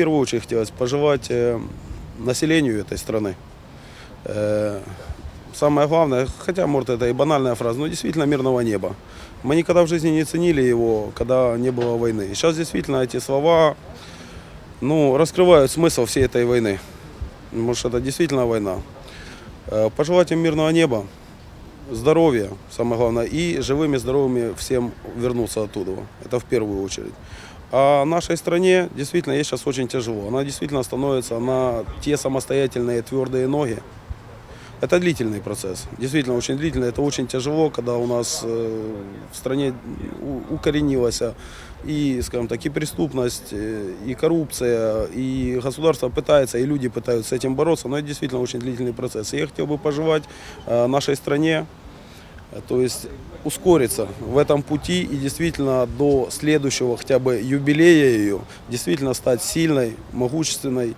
первую очередь хотелось пожелать э, населению этой страны. Э, Самое главное, хотя, может, это и банальная фраза, но действительно мирного неба. Мы никогда в жизни не ценили его, когда не было войны. Сейчас действительно эти слова ну, раскрывают смысл всей этой войны. Потому что это действительно война. Э, Пожелать им мирного неба, здоровья, самое главное, и живыми, здоровыми всем вернуться оттуда. Это в первую очередь. А нашей стране действительно ей сейчас очень тяжело. Она действительно становится на те самостоятельные твердые ноги. Это длительный процесс, действительно очень длительный. Это очень тяжело, когда у нас э, в стране укоренилась и, скажем так, и преступность, э, и коррупция, и государство пытается, и люди пытаются с этим бороться, но это действительно очень длительный процесс. И я хотел бы пожелать э, нашей стране, то есть ускориться в этом пути и действительно до следующего хотя бы юбилея ее действительно стать сильной, могущественной